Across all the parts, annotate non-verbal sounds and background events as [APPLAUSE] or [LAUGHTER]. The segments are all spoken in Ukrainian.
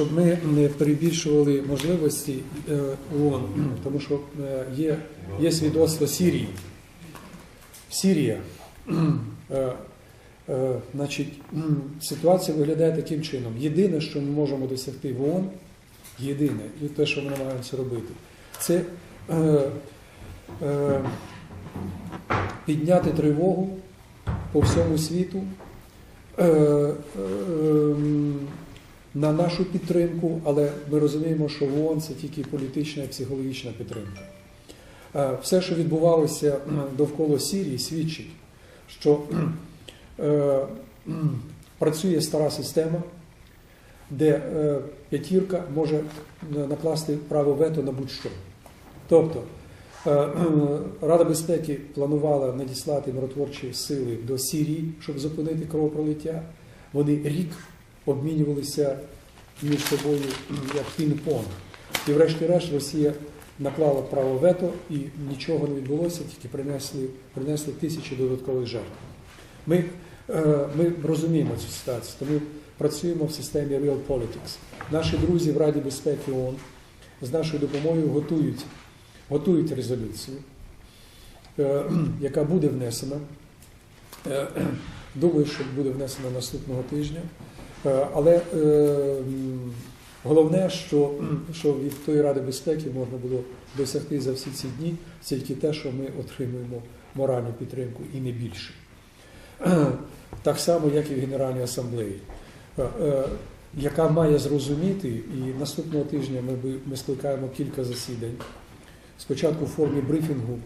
Щоб ми не перебільшували можливості е, ООН, [CLEARS THROAT] тому що е, є, є свідоцтво Сірії. Сірія. [CLEARS THROAT] Е, Значить, ситуація виглядає таким чином. Єдине, що ми можемо досягти в ООН, єдине, і те, що ми намагаємося робити, це підняти тривогу по всьому світу. Ем, на нашу підтримку, але ми розуміємо, що в ООН це тільки політична і психологічна підтримка. Е, Все, що відбувалося довкола Сірії, свідчить, що е, працює стара система, де е, п'ятірка може накласти право вето на будь-що. Тобто е, Рада безпеки планувала надіслати миротворчі сили до Сірії, щоб зупинити кровопролиття. Вони рік обмінювалися між собою як пінг-понг. І врешті-решт Росія наклала право вето і нічого не відбулося, тільки принесли, принесли тисячі додаткових жертв. Ми, е, ми розуміємо цю ситуацію, тому працюємо в системі Real Politics. Наші друзі в Раді безпеки ООН з нашою допомогою готують, готують резолюцію, е, [CLEARS THROAT] яка буде внесена. Е, [CLEARS THROAT] Думаю, що буде внесена наступного тижня. Е, Але е, головне, що, що від тої Ради безпеки можна було досягти за всі ці дні, тільки те, що ми отримуємо моральну підтримку і не більше. [CLEARS THROAT] Так само, як і в Генеральній асамблеї, е, яка має зрозуміти, і наступного тижня ми, ми скликаємо кілька засідань. Спочатку в формі брифінгу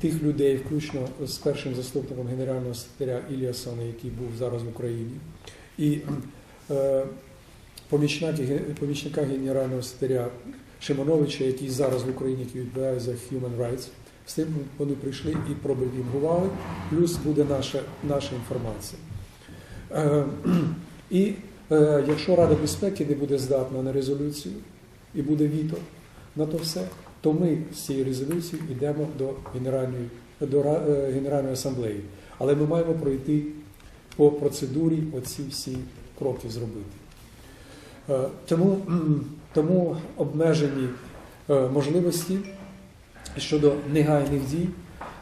тих людей, включно з першим заступником генерального секретаря Іліасона, який був зараз в Україні, і помічника, помічника генерального секретаря Шимоновича, який зараз в Україні відповідає за Human Rights. З тим вони прийшли і пробрифінгували, плюс буде наша, наша інформація. Е, [CLEARS THROAT] і е, якщо Рада безпеки не буде здатна на резолюцію і буде віто на то все, то ми з цією резолюцією йдемо до Генеральної, до е, Генеральної асамблеї. Але ми маємо пройти по процедурі оці всі кроки зробити. Е, Тому, тому обмежені е, можливості щодо негайних дій,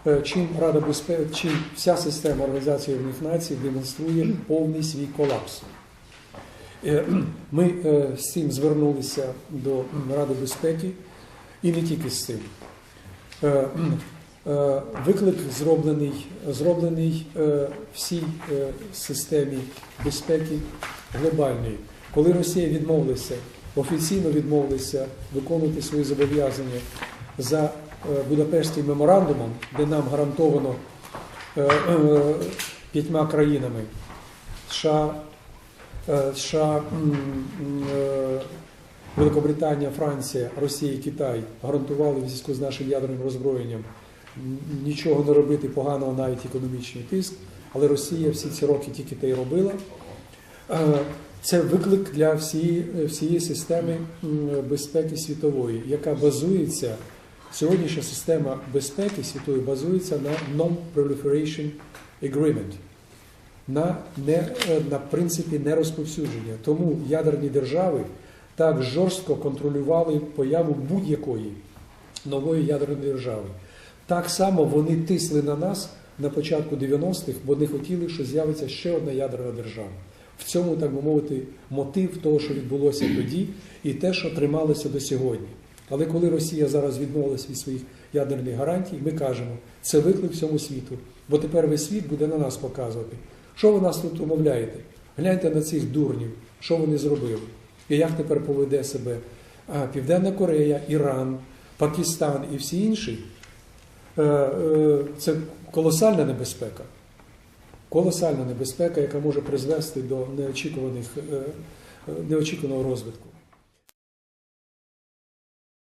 е, чим Рада безпеки, чим вся система Організації Націй демонструє повний свій колапс. Ми з цим звернулися до Ради безпеки і не тільки з цим. Е, Виклик зроблений, зроблений е, всій е, системі безпеки глобальної. Коли Росія відмовилася, офіційно відмовилася виконувати свої зобов'язання за Будапештським меморандумом, де нам гарантовано п'ятьма країнами США, США, Великобританія, Франція, Росія Китай гарантували в зв'язку з нашим ядерним роззброєнням нічого не робити поганого, навіть економічний тиск. Але Росія всі ці роки тільки те й робила. Е, Це виклик для всієї, всієї системи безпеки світової, яка базується, сьогоднішня система безпеки світової базується на Non-Proliferation Agreement, на, не, е, на принципі нерозповсюдження. Тому ядерні держави так жорстко контролювали появу будь-якої нової ядерної держави. Так само вони тисли на нас на початку 90-х, бо не хотіли, що з'явиться ще одна ядерна держава. В цьому, так би мовити, мотив того, що відбулося тоді, і те, що трималося до сьогодні. Але коли Росія зараз відмовилась від своїх ядерних гарантій, ми кажемо, це виклик всьому світу. Бо тепер весь світ буде на нас показувати. Що ви нас тут умовляєте? Гляньте на цих дурнів, що вони зробили. І як тепер поведе себе а, Південна Корея, Іран, Пакистан і всі інші. Е, е, Це колосальна небезпека. Колосальна небезпека, яка може призвести до неочікуваних, е, неочікуваного розвитку.